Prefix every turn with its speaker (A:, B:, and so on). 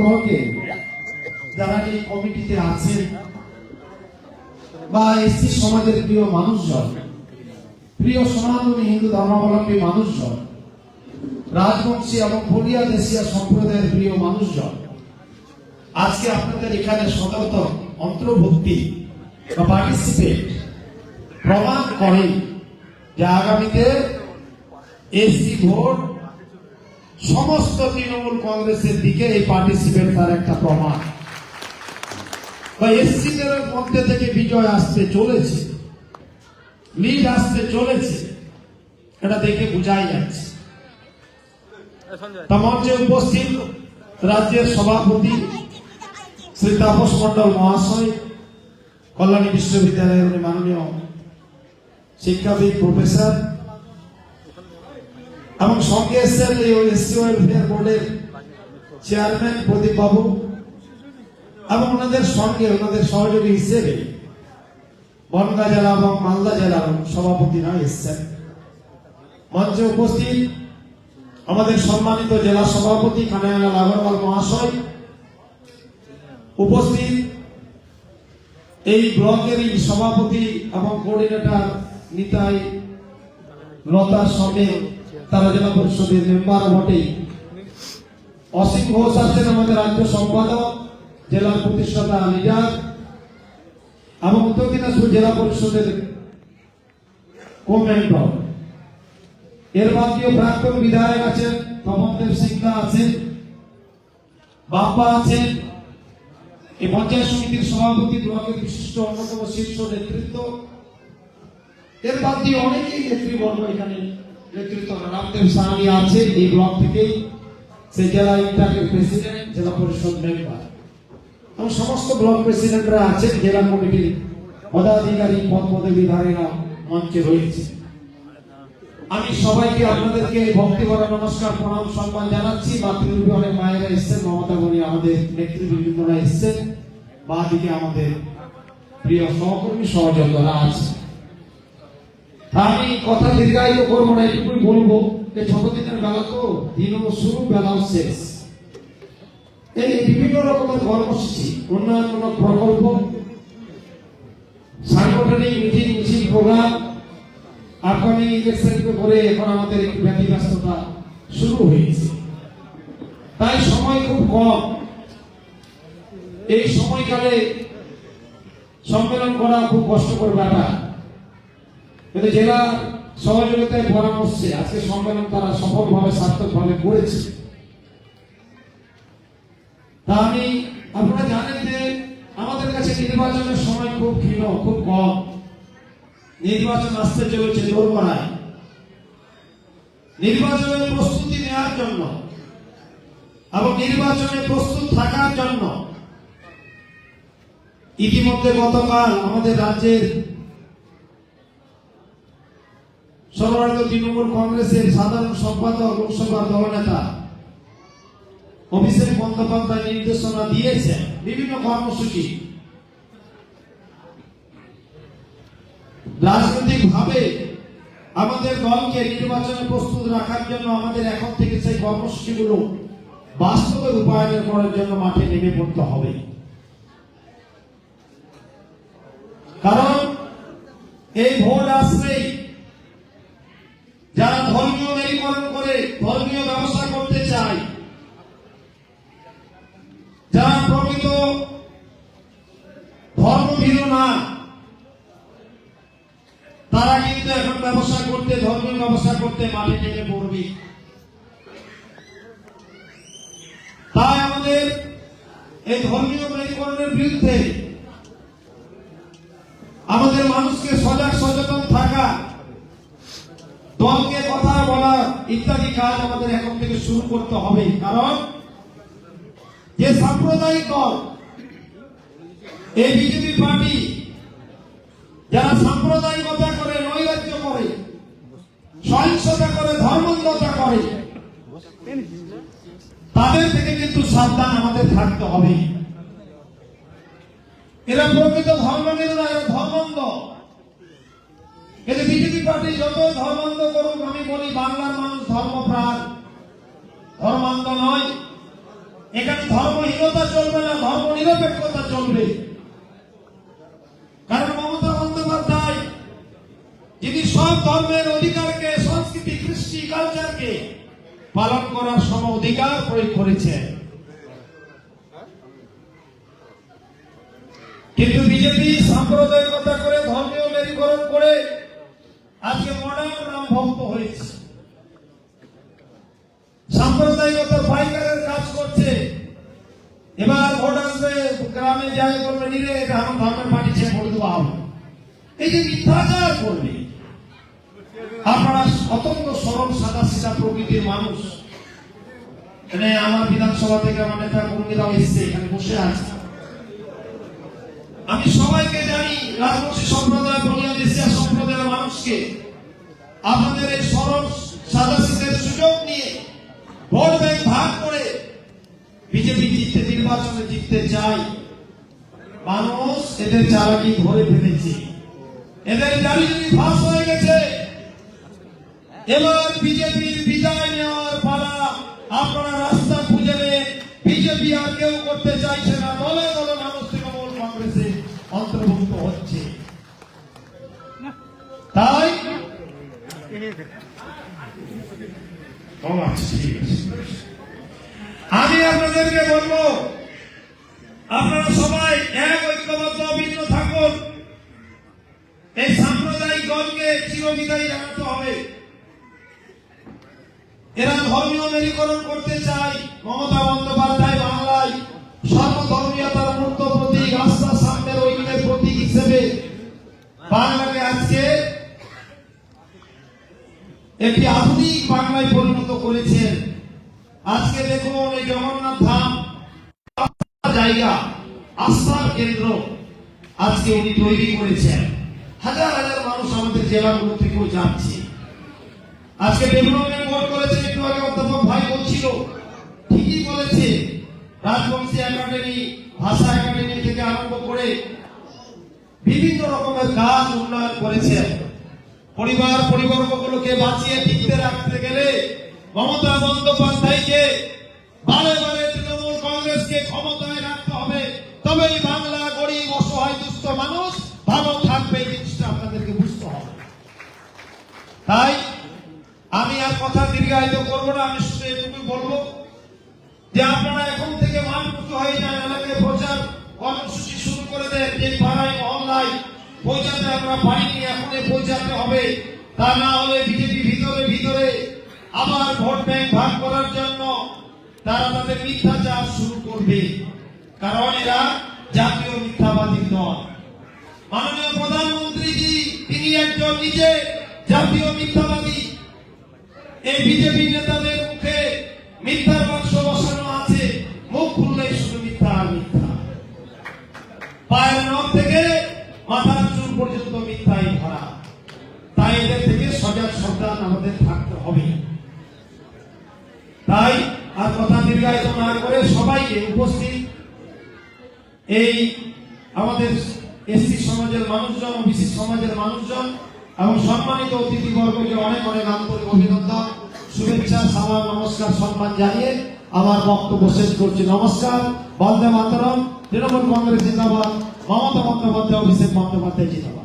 A: ব্লকে যারা এই কমিটিতে আছেন বা এসসি সমাজের প্রিয় মানুষজন, প্রিয় সনাতনী হিন্দু ধর্মাবলম্বী মানুষজন, রাজবংশী এবং বলিয়া দেশিয়া সম্প্রদায়ের প্রিয় মানুষজন, আজকে আপনাদের এখানে সদরত অন্তর্ভুক্তি বা পার্টিসিপেট প্রমাণ করে যে আগামীতে এসসি ভোট সমস্ত তৃণমূল কংগ্রেসের দিকে এই পার্টিসিপেট তার একটা প্রমাণ। বা এসসিদের মধ্যে থেকে বিজয় আসতে চলেছে। লিড আসতে চলেছে। এটা দেখে বোঝাই যাচ্ছে। তা মঞ্চে উপস্থিত রাজ্যের সভাপতি শ্রী তাপস মন্ডল মহাশয়, কল্যাণী বিশ্ববিদ্যালয়ের মাননীয় শিক্ষাবিদ প্রফেসর এবং সঙ্গে এসছেন এসসি ওয়েলফেয়ার বোর্ডের চেয়ারম্যান প্রদীপ বাবু। এবং ওনাদের সঙ্গে ওনাদের সহযোগী হিসেবে বনগা জেলা এবং মালদা জেলার সভাপতিরা এসছেন। মঞ্চে উপস্থিত আমাদের সম্মানিত জেলা সভাপতি কানায়ালাল আগরওয়াল মহাশয়। উপস্থিত এই ব্লকেরই সভাপতি এবং কোঅর্ডিনেটর নিতাই লতার সঙ্গে তারা জেলা পরিষদের মেম্বার বটেই। অসীম ঘোষ আছেন আমাদের রাজ্য সম্পাদক, জেলার প্রতিষ্ঠাতা লিডার, এবং উত্তর দিনাজপুর জেলা পরিষদের কো মেম্বার এর বাদীয় প্রাক্তন বিধায়ক আছেন, তপনদেব সিংহা আছেন, বাপ্পা আছেন। এই পঞ্চায়েত সমিতির সভাপতি ব্লকের বিশিষ্ট অন্যতম শীর্ষ নেতৃত্ব। এর বাদ দিয়ে অনেকেই নেতৃবর্গ এখানে। নেতৃত্ব এই ব্লক থেকেই সেই প্রেসিডেন্ট জেলা সমস্ত ব্লক প্রেসিডেন্টরা আছেন জেলা আমি সবাইকে আপনাদেরকে ভক্তি ভরা নমস্কার, প্রণাম, সম্মান জানাচ্ছি। মাতৃরূপে অনেক মায়েরা এসছেন, মমতা বলি আমাদের নেতৃবৃন্দরা এসছেন। বা দিকে আমাদের প্রিয় সহকর্মী সহযোগীরা আছে আমি কথা দীর্ঘায়িত করব না, এটুকুই বলব যে ছোট দিনের বেলা তো দিন শুরু, বেলাও শেষ। এই বিভিন্ন রকমের কর্মসূচি, উন্নয়নমূলক প্রকল্প, সাংগঠনিক মিটিং, মিছিল, প্রোগ্রাম আগামী ইলেকশনকে করে এখন আমাদের একটু ব্যতিব্যস্ততা শুরু হয়েছে। তাই সময় খুব কম। এই সময়কালে সম্মেলন করা খুব কষ্টকর ব্যাপার। কিন্তু জেলা সহযোগিতায় পরামর্শে আজকে সম্মেলন তারা সফলভাবে, সার্থকভাবে করেছে। তা আমি, আপনারা জানেন যে আমাদের কাছে নির্বাচনের সময় খুব ক্ষীণ, খুব কম। নির্বাচন আসতে চলেছে দোরগোড়ায় নির্বাচনের প্রস্তুতি নেওয়ার জন্য এবং নির্বাচনে প্রস্তুত থাকার জন্য ইতিমধ্যে গতকাল আমাদের রাজ্যের সর্বভারতীয় তৃণমূল কংগ্রেসের সাধারণ সম্পাদক দলনেতা অভিষেক বন্দ্যোপাধ্যায় নির্দেশনা বিভিন্ন কর্মসূচি। আমাদের দলকে নির্বাচনে প্রস্তুত রাখার জন্য আমাদের এখন থেকে সেই কর্মসূচিগুলো বাস্তবে রূপায়ণ করার জন্য মাঠে নেমে পড়তে হবে। কারণ এই ভোট আসলেই ধর্মীয় মেরীকরণ করে ধর্মীয় ব্যবস্থা করতে চায় যারা প্রকৃত ধর্মভীরু না, তারা কিন্তু এখন ব্যবসা করতে, ধর্মীয় ব্যবসা করতে মাঠে নেমে পড়বে। তাই আমাদের এই ধর্মীয় মেরীকরণের বিরুদ্ধে আমাদের মানুষকে সজাগ সচেতন থাকা দলকে কথা বলা ইত্যাদি কাজ আমাদের এখন থেকে শুরু করতে হবে। কারণ যে সাম্প্রদায়িক দল, এই বিজেপি পার্টি, যারা সাম্প্রদায়িকতা করে, নৈরাজ্য করে, সহিংসতা করে ধর্মন্দতা করে, তাদের থেকে কিন্তু সাবধান আমাদের থাকতে হবে। এরা প্রকৃত ধর্মনির না এরা ধর্মন্দ কিন্তু বিজেপি পার্টি যত ধর্মান্ধ করুক, আমি বলি বাংলার মানুষ ধর্মপ্রাণ। ধর্মান্ধ নয়। এখানে ধর্মহীনতা চলবে না ধর্ম নিরপেক্ষতা চলবে। কারণ মমতা বন্দ্যোপাধ্যায়, যিনি সব ধর্মের অধিকারকে, সংস্কৃতি, কৃষ্টি, কালচারকে পালন করার সম অধিকার প্রয়োগ করেছেন। কিন্তু বিজেপি সাম্প্রদায়িকতা করে, ধর্মীয় মেরুকরণ করে আজকে মডার্ন রাম ভক্ত হয়েছে। সাম্প্রদায়িকতার পাইকারের কাজ করছে। এবার ভোট আসবে গ্রামে যাই বলবে, নিরে, এটা আমার ধর্মের পার্টি ছেড়ে ভোট দেওয়া হবে। এই যে মিথ্যাচার করবে আপনারা অত্যন্ত সরল সাদা সিধা প্রকৃতির মানুষ। এখানে আমার বিধানসভা থেকে আমার নেতা কর্মীরাও এসছে, এখানে বসে আছে। আমি সবাইকে জানি, রাজবংশী সম্প্রদায় বলিয়া দেশিয়া মানুষকে আপনাদের এই সরল সাদা সিধের সুযোগ নিয়ে ভোট ব্যাংক ভাগ করে বিজেপি জিততে, নির্বাচনে জিততে চাই। মানুষ এদের চালাকি ধরে ফেলেছে। এদের যদি ফাঁস হয়ে গেছে, এবার বিজেপির বিদায় নেওয়ার পালা আপনারা রাস্তা খুঁজে নেন বিজেপি আর কেউ করতে চাইছে না। দলে দলে মানুষ তৃণমূল কংগ্রেসে অন্তর্ভুক্ত হচ্ছে। তাই। আমি আপনাদেরকে বলব, আপনারা সবাই এক ঐক্যবদ্ধ, অভিন্ন থাকুন এই সাম্প্রদায়িক দলকে চিরবিদায় জানাতে হবে এরা ধর্মীয় মেরীকরণ করতে চায় মমতা বন্দ্যোপাধ্যায় বাংলায় সর্বধর্মীয়তার মূর্ত প্রতীক, আস্থা সাম্যের ঐক্যের প্রতীক হিসেবে বাংলাকে আজকে একটি আধুনিক বাংলায় পরিণত করেছেন। আজকে দেখুন এই জগন্নাথ ধাম জায়গা, আস্থার কেন্দ্র আজকে উনি তৈরি করেছেন। হাজার হাজার মানুষ আমাদের জেলাগুলো থেকেও যাচ্ছে। আজকে ডেভেলপমেন্ট বোর্ড করেছে একটু আগে অধ্যাপক ভাই বলছিল, ঠিকই বলেছে, রাজবংশী একাডেমি, ভাষা একাডেমি থেকে আরম্ভ করে বিভিন্ন রকমের কাজ উন্নয়ন করেছেন। পরিবার পরিবর্গগুলোকে বাঁচিয়ে টিকতে রাখতে গেলে মমতা বন্দ্যোপাধ্যায়কে বারে বারে তৃণমূল কংগ্রেসকে ক্ষমতায় রাখতে হবে। তবেই বাংলা গরিব, অসহায়, দুস্থ মানুষ ভালো থাকবে জিনিসটা আপনাদেরকে বুঝতে হবে। তাই আমি আর কথা দীর্ঘায়িত করব না, আমি এটুকু বলব যে আপনারা এখন থেকে মানপুত হয়ে যান, এলাকায় প্রচার কর্মসূচি শুরু করে দেন যে পাড়ায়, মহল্লায় পৌঁছাতে আমরা পাইনি, এখন পৌঁছাতে হবে। তা না হলে বিজেপি ভিতরে ভিতরে আবার ভোট ব্যাংক ভাগ করার জন্য তারা তাদের মিথ্যাচার শুরু করবে। কারণ এরা জাতীয় মিথ্যাবাদী নয় মাননীয় প্রধানমন্ত্রীজি, তিনি একজন নিজে জাতীয় মিথ্যাবাদী। এই বিজেপি নেতাদের মুখে মিথ্যার সজাগ সাবধান আমাদের থাকতে হবে। তাই আর কথা দীর্ঘায়িত না করে সবাইকে উপস্থিত এই আমাদের এসসি সমাজের মানুষজন, ওবিসি সমাজের মানুষজন এবং সম্মানিত অতিথিবর্গকে অনেক অনেক আন্তরিক অভিনন্দন, শুভেচ্ছা, সালাম, নমস্কার, সম্মান জানিয়ে আমার বক্তব্য শেষ করছি। নমস্কার, বন্দে মাতরম, তৃণমূল কংগ্রেস জিন্দাবাদ, মমতা বন্দ্যোপাধ্যায়, অভিষেক বন্দ্যোপাধ্যায় জিন্দাবাদ।